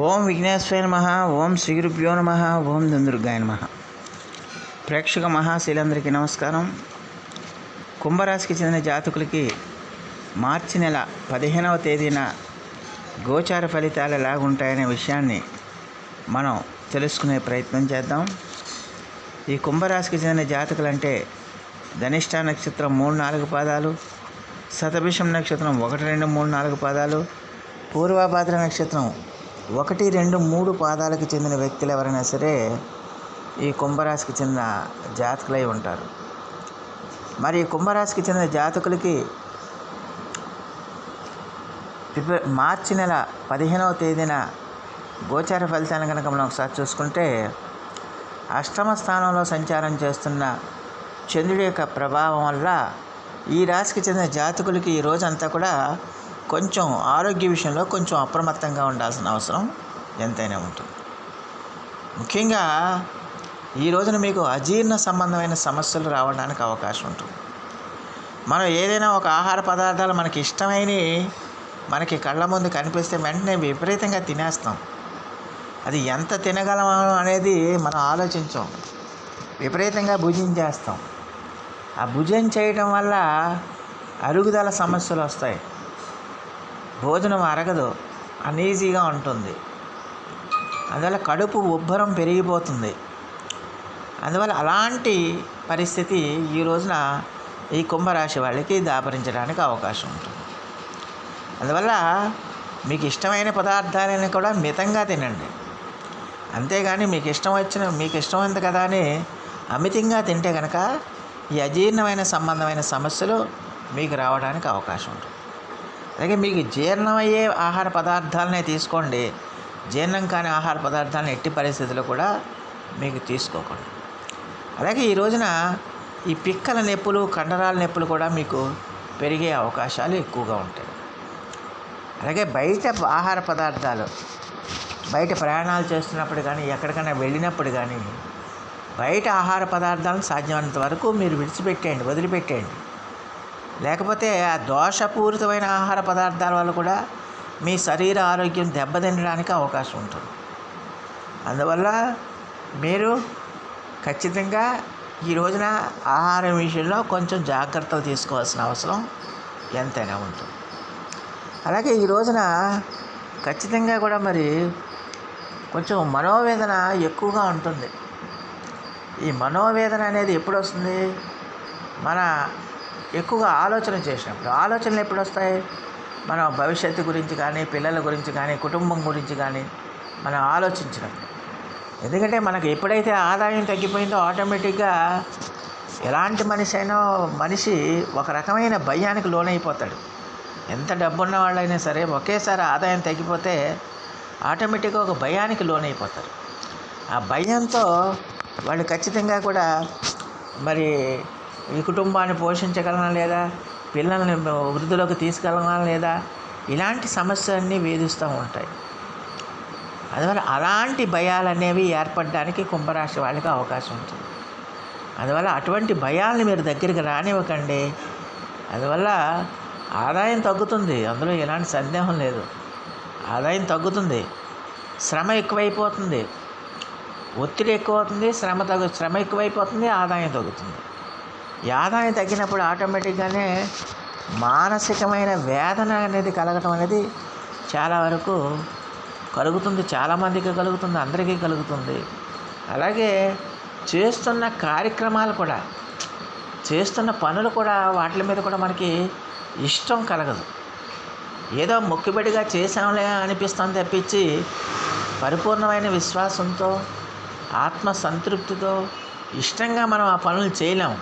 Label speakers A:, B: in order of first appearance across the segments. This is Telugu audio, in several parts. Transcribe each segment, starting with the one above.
A: ఓం విఘ్నేశ్వర నమ ఓం శ్రీగురుభ్యో నమ ఓం దుందుర్గాయ నమ. ప్రేక్షక మహాశీలందరికీ నమస్కారం. కుంభరాశికి చెందిన జాతకులకి మార్చి నెల పదిహేనవ తేదీన గోచార ఫలితాలు ఎలాగుంటాయనే విషయాన్ని మనం తెలుసుకునే ప్రయత్నం చేద్దాం. ఈ కుంభరాశికి చెందిన జాతకులంటే ధనిష్ట నక్షత్రం మూడు నాలుగు పాదాలు శతభిషం నక్షత్రం ఒకటి రెండు మూడు నాలుగు పాదాలు పూర్వభాద్ర నక్షత్రం ఒకటి రెండు మూడు పాదాలకు చెందిన వ్యక్తులు ఎవరైనా సరే ఈ కుంభరాశికి చెందిన జాతకులై ఉంటారు. మరి ఈ కుంభరాశికి చెందిన జాతకులకి ఫిబ్ర- మార్చి నెల పదిహేనవ తేదీన గోచార ఫలితాలను కనుక మనం ఒకసారి చూసుకుంటే అష్టమ స్థానంలో సంచారం చేస్తున్న చంద్రుడి యొక్క ప్రభావం వల్ల ఈ రాశికి చెందిన జాతకులకి ఈ రోజంతా కూడా కొంచెం ఆరోగ్య విషయంలో కొంచెం అప్రమత్తంగా ఉండాల్సిన అవసరం ఎంతైనా ఉంటుంది. ముఖ్యంగా ఈ రోజున మీకు అజీర్ణ సంబంధమైన సమస్యలు రావడానికి అవకాశం ఉంటుంది. మనం ఏదైనా ఒక ఆహార పదార్థాలు మనకి ఇష్టమైనవి మనకి కళ్ళ ముందు కనిపిస్తే వెంటనే విపరీతంగా తినేస్తాం. అది ఎంత తినగలము అనేది మనం ఆలోచించాం. విపరీతంగా భుజించేస్తాం ఆ భుజం చేయటం వల్ల అరుగుదల సమస్యలు వస్తాయి. భోజనం అరగదు. అనీజీగా ఉంటుంది. అందువల్ల కడుపు ఉబ్బరం పెరిగిపోతుంది. అందువల్ల అలాంటి పరిస్థితి ఈ రోజున ఈ కుంభరాశి వాళ్ళకి దాపరించడానికి అవకాశం ఉంటుంది. అందువల్ల మీకు ఇష్టమైన పదార్థాలను కూడా మితంగా తినండి. అంతేగాని మీకు ఇష్టం వచ్చిన మీకు ఇష్టమైంది కదా అని అమితంగా తింటే కనుక ఈ అజీర్ణమైన సంబంధమైన సమస్యలు మీకు రావడానికి అవకాశం ఉంటుంది. అలాగే మీకు జీర్ణమయ్యే ఆహార పదార్థాలనే తీసుకోండి. జీర్ణం కాని ఆహార పదార్థాలను ఎట్టి పరిస్థితుల్లో కూడా మీకు తీసుకోకండి. అలాగే ఈ రోజున ఈ పిక్కల నొప్పులు కండరాల నొప్పులు కూడా మీకు పెరిగే అవకాశాలు ఎక్కువగా ఉంటాయి. అలాగే బయట ఆహార పదార్థాలు బయట ప్రయాణాలు చేస్తున్నప్పుడు కానీ ఎక్కడికైనా వెళ్ళినప్పుడు కానీ బయట ఆహార పదార్థాలను సాధ్యమైనంత వరకు మీరు విడిచిపెట్టేయండి వదిలిపెట్టేయండి. లేకపోతే ఆ దోషపూరితమైన ఆహార పదార్థాల వల్ల కూడా మీ శరీర ఆరోగ్యం దెబ్బతినడానికి అవకాశం ఉంటుంది. అందువల్ల మీరు ఖచ్చితంగా ఈ రోజున ఆహారం విషయంలో కొంచెం జాగ్రత్తలు తీసుకోవాల్సిన అవసరం ఎంతైనా ఉంటుంది. అలాగే ఈ రోజున ఖచ్చితంగా కూడా మరి కొంచెం మనోవేదన ఎక్కువగా ఉంటుంది. ఈ మనోవేదన అనేది ఎప్పుడు వస్తుంది? మన ఎక్కువగా ఆలోచన చేసినప్పుడు ఆలోచనలు ఎప్పుడు వస్తాయి మన భవిష్యత్తు గురించి కానీ పిల్లల గురించి కానీ కుటుంబం గురించి కానీ మనం ఆలోచించినప్పుడు. ఎందుకంటే మనకు ఎప్పుడైతే ఆదాయం తగ్గిపోయిందో ఆటోమేటిక్గా ఎలాంటి మనిషి అయినా మనిషి ఒక రకమైన భయానికి లోనైపోతాడు. ఎంత డబ్బున్న వాళ్ళైనా సరే ఒకేసారి ఆదాయం తగ్గిపోతే ఆటోమేటిక్గా ఒక భయానికి లోనైపోతారు. ఆ భయంతో వాళ్ళు ఖచ్చితంగా కూడా మరి ఈ కుటుంబాన్ని పోషించగలనా లేదా? పిల్లల్ని వృద్ధిలోకి తీసుకెళ్ళనా లేదా? ఇలాంటి సమస్యలన్నీ వేధిస్తూ ఉంటాయి. అందువల్ల అలాంటి భయాలు అనేవి ఏర్పడడానికి కుంభరాశి వాళ్ళకి అవకాశం ఉంటుంది. అందువల్ల అటువంటి భయాల్ని మీరు దగ్గరికి రానివ్వకండి. అందువల్ల ఆదాయం తగ్గుతుంది. అందులో ఎలాంటి సందేహం లేదు. ఆదాయం తగ్గుతుంది. శ్రమ ఎక్కువైపోతుంది. ఒత్తిడి ఎక్కువ అవుతుంది శ్రమ తగ్గు శ్రమ ఎక్కువైపోతుంది. ఆదాయం తగ్గుతుంది. ఈ ఆదాయం తగ్గినప్పుడు ఆటోమేటిక్గానే మానసికమైన వేదన అనేది కలగటం అనేది చాలా వరకు కలుగుతుంది. చాలామందికి కలుగుతుంది అందరికీ కలుగుతుంది. అలాగే చేస్తున్న కార్యక్రమాలు కూడా చేస్తున్న పనులు కూడా వాటి మీద కూడా మనకి ఇష్టం కలగదు. ఏదో మొక్కుబడిగా చేసాంలే అనిపిస్తుంది తప్పించి పరిపూర్ణమైన విశ్వాసంతో ఆత్మ సంతృప్తితో ఇష్టంగా మనం ఆ పనులు చేయలేము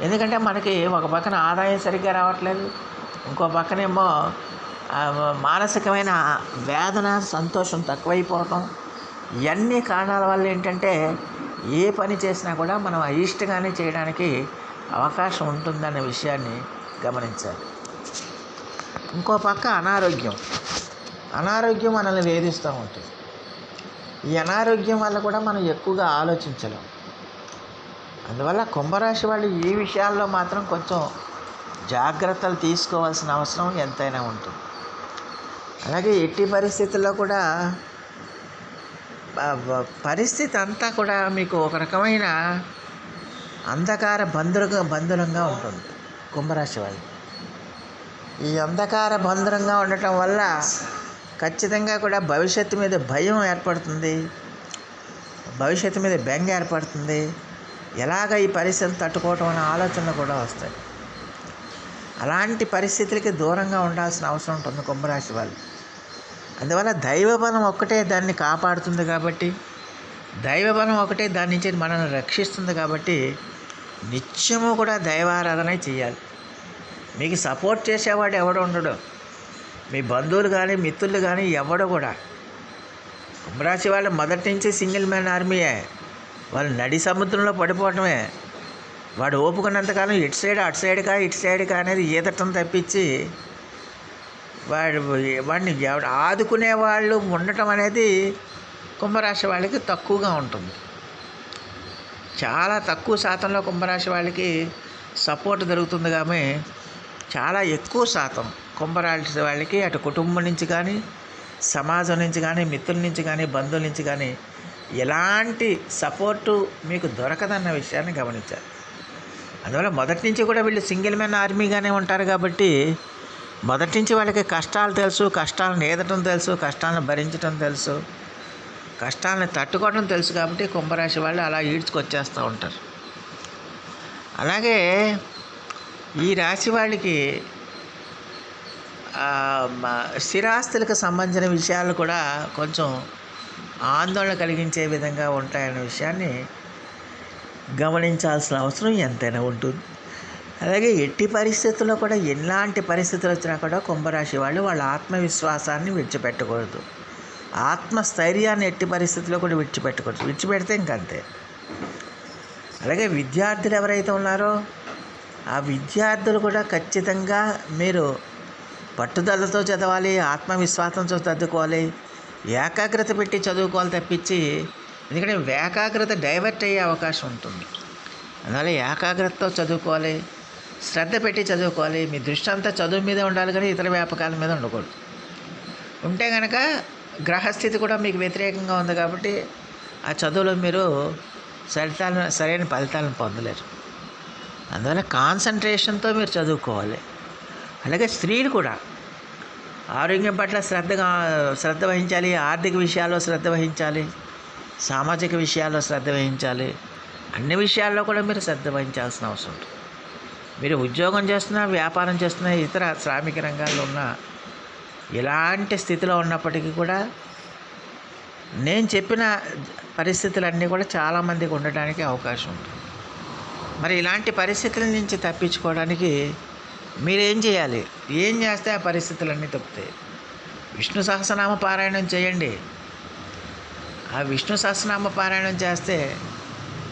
A: ఎందుకంటే మనకి ఒక పక్కన ఆదాయం సరిగ్గా రావట్లేదు ఇంకో పక్కనేమో మానసికమైన వేదన సంతోషం తక్కువైపోవటం. ఇవన్నీ కారణాల వల్ల ఏంటంటే ఏ పని చేసినా కూడా మనం అయిష్టగానే చేయడానికి అవకాశం ఉంటుందనే విషయాన్ని గమనించాలి. ఇంకో పక్క అనారోగ్యం. అనారోగ్యం మనల్ని వేధిస్తూ ఉంటుంది. ఈ అనారోగ్యం వల్ల కూడా మనం ఎక్కువగా ఆలోచించలేం. అందువల్ల కుంభరాశి వాళ్ళు ఈ విషయాల్లో మాత్రం కొంచెం జాగ్రత్తలు తీసుకోవాల్సిన అవసరం ఎంతైనా ఉంటుంది. అలాగే ఎట్టి పరిస్థితుల్లో కూడా పరిస్థితి అంతా కూడా మీకు ఒక రకమైన అంధకార బంధురంగా బంధురంగా ఉంటుంది కుంభరాశి వాళ్ళు. ఈ అంధకార బంధురంగా ఉండటం వల్ల ఖచ్చితంగా కూడా భవిష్యత్తు మీద భయం ఏర్పడుతుంది భవిష్యత్తు మీద బెంగ ఏర్పడుతుంది ఎలాగ ఈ పరిస్థితులు తట్టుకోవటం అనే ఆలోచనలు కూడా వస్తాయి. అలాంటి పరిస్థితులకి దూరంగా ఉండాల్సిన అవసరం ఉంటుంది కుంభరాశి వాళ్ళు. అందువల్ల దైవబలం ఒక్కటే దాన్ని కాపాడుతుంది కాబట్టి దైవబలం ఒకటే దాని నుంచి మనల్ని రక్షిస్తుంది కాబట్టి నిత్యము కూడా దైవారాధన చేయాలి. మీకు సపోర్ట్ చేసేవాడు ఎవడు ఉండడు. మీ బంధువులు కానీ మిత్రులు కానీ ఎవడు కూడా. కుంభరాశి వాళ్ళు మొదటి నుంచి సింగిల్ మ్యాన్ ఆర్మీయే. వాళ్ళు నడి సముద్రంలో పడిపోవటమే. వాడు ఓపుకున్నంతకాలం ఇటు సైడ్ అటు సైడ్కా ఇటు సైడ్కా అనేది ఈదటం తప్పించి వాడు వాడిని ఆదుకునే వాళ్ళు ఉండటం అనేది కుంభరాశి వాళ్ళకి తక్కువగా ఉంటుంది. చాలా తక్కువ శాతంలో కుంభరాశి వాళ్ళకి సపోర్ట్ దొరుకుతుంది కానీ చాలా ఎక్కువ శాతం కుంభరాశి వాళ్ళకి అటు కుటుంబం నుంచి కానీ సమాజం నుంచి కానీ మిత్రుల నుంచి కానీ బంధువుల నుంచి కానీ ఎలాంటి సపోర్టు మీకు దొరకదన్న విషయాన్ని గమనించాలి. అందువల్ల మొదటి నుంచి కూడా వీళ్ళు సింగిల్ మ్యాన్ ఆర్మీగానే ఉంటారు కాబట్టి మొదటి నుంచి వాళ్ళకి కష్టాలు తెలుసు కష్టాలను ఏదటం తెలుసు కష్టాలను భరించడం తెలుసు కష్టాలను తట్టుకోవడం తెలుసు కాబట్టి కుంభరాశి వాళ్ళు అలా ఈడ్చుకొచ్చేస్తూ ఉంటారు. అలాగే ఈ రాశి వాళ్ళకి స్థిరాస్తులకు సంబంధించిన విషయాలు కూడా కొంచెం ఆందోళన కలిగించే విధంగా ఉంటాయనే విషయాన్ని గమనించాల్సిన అవసరం ఎంతైనా ఉంటుంది. అలాగే ఎట్టి పరిస్థితుల్లో కూడా ఎలాంటి పరిస్థితులు వచ్చినా కూడా కుంభరాశి వాళ్ళు వాళ్ళ ఆత్మవిశ్వాసాన్ని విడిచిపెట్టకూడదు. ఆత్మస్థైర్యాన్ని ఎట్టి పరిస్థితుల్లో కూడా విడిచిపెట్టకూడదు. విడిచిపెడితే ఇంకంతే. అలాగే విద్యార్థులు ఎవరైతే ఉన్నారో ఆ విద్యార్థులు కూడా ఖచ్చితంగా మీరు పట్టుదలతో చదవాలి ఆత్మవిశ్వాసంతో చదువుకోవాలి ఏకాగ్రత పెట్టి చదువుకోవాలి తప్పించి ఎందుకంటే ఏకాగ్రత డైవర్ట్ అయ్యే అవకాశం ఉంటుంది. అందువల్ల ఏకాగ్రతతో చదువుకోవాలి శ్రద్ధ పెట్టి చదువుకోవాలి. మీ దృష్టి అంతా చదువు మీదే ఉండాలి కానీ ఇతర వ్యాపకాల మీద ఉండకూడదు. ఉంటే కనుక గ్రహస్థితి కూడా మీకు వ్యతిరేకంగా ఉంది కాబట్టి ఆ చదువులో మీరు ఫలితాలను సరైన ఫలితాలను పొందలేరు. అందువల్ల కాన్సన్ట్రేషన్తో మీరు చదువుకోవాలి. అలాగే స్త్రీలు కూడా ఆరోగ్యం పట్ల శ్రద్ధగా శ్రద్ధ వహించాలి ఆర్థిక విషయాల్లో శ్రద్ధ వహించాలి సామాజిక విషయాల్లో శ్రద్ధ వహించాలి. అన్ని విషయాల్లో కూడా మీరు శ్రద్ధ వహించాల్సిన అవసరం ఉంటుంది. మీరు ఉద్యోగం చేస్తున్నా వ్యాపారం చేస్తున్నా ఇతర శ్రామిక రంగాల్లో ఉన్న ఎలాంటి స్థితిలో ఉన్నప్పటికీ కూడా నేను చెప్పిన పరిస్థితులన్నీ కూడా చాలామందికి ఉండడానికి అవకాశం ఉంటుంది. మరి ఇలాంటి పరిస్థితుల నుంచి తప్పించుకోవడానికి మీరేం చేయాలి? ఏం చేస్తే ఆ పరిస్థితులన్నీ తప్పుతాయి? విష్ణు సహస్రనామ పారాయణం చేయండి. ఆ విష్ణు సహస్రనామ పారాయణం చేస్తే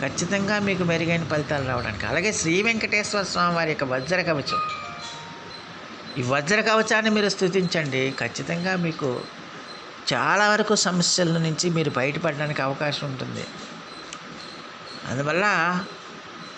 A: ఖచ్చితంగా మీకు మెరుగైన ఫలితాలు రావడానికి. అలాగే శ్రీ వెంకటేశ్వర స్వామి వారి యొక్క వజ్ర కవచం. ఈ వజ్ర కవచాన్ని మీరు స్థుతించండి ఖచ్చితంగా మీకు చాలా వరకు సమస్యల నుంచి మీరు బయటపడడానికి అవకాశం ఉంటుంది. అందువల్ల